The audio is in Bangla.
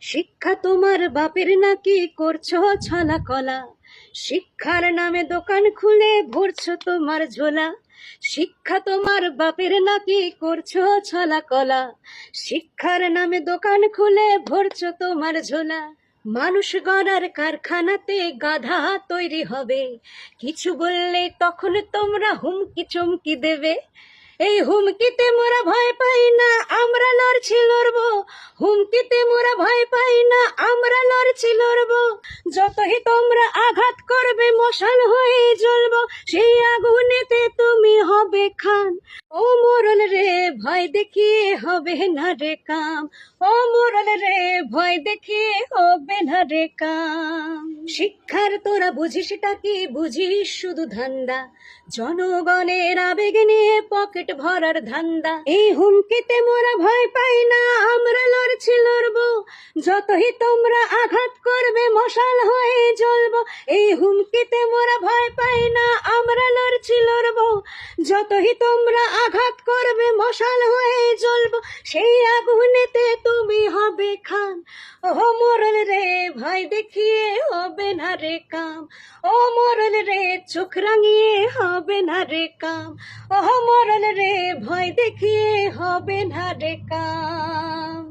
শিক্ষা তোমার বাপের নাকি করছ ছলা কলা? শিক্ষার নামে দোকান খুলে ভরছো তোমার ঝোলা? শিক্ষা তোমার বাপের নাকি করছ ছলা কলা? শিক্ষার নামে দোকান খুলে ভরছো তোমার ঝোলা? মানুষ গড়ার কারখানাতে গাধা তৈরি হবে। কিছু বললে তখন তোমরা হুমকি চমকি দেবে। এই হুমকিতে মোরা ভয় পাই না, আমরা লড়ছি লড়বো। হুমকিতে মোরা ভয় পাই না, আমরা লড়ছি লড়বো। যতই তোমরা আঘাত করবে, মশাল হয়ে জ্বলবো, সেই আগুনেতে তুমি হবে খান। ও মোরল রে, ভয় দেখিয়ে হবে না রে কাম। ও মোরল রে ভয় দেখিয়ে হবে না রে কাম। শিক্ষার তোরা বুঝিসটা কি? বুঝিস শুধু ধান্দা। জনগণের আবেগ নিয়ে পকেট ভরার ধান্দা। এই হুমকিতে মোরা ভয় পাই না, আমরা লড়ছি লড়বো। যতই তোমরা আঘাত করবে, মশাল হয়ে জ্বলবো, এই হুমকিতে মোরা ভয় পাই না, আমরা লড়ছি লড়বো। যতই তোমরা আঘাত করবে মশাল হয়ে জ্বলবো, সেই আগুনেতে তুমি হবে খান ও মরল রে, ভয় দেখিয়ে হবে না রে কাম। ও মরল রে, চোখ রাঙিয়ে হবে না রে কাম। ও মরল রে, ভয় দেখিয়ে হবে না রে কাম।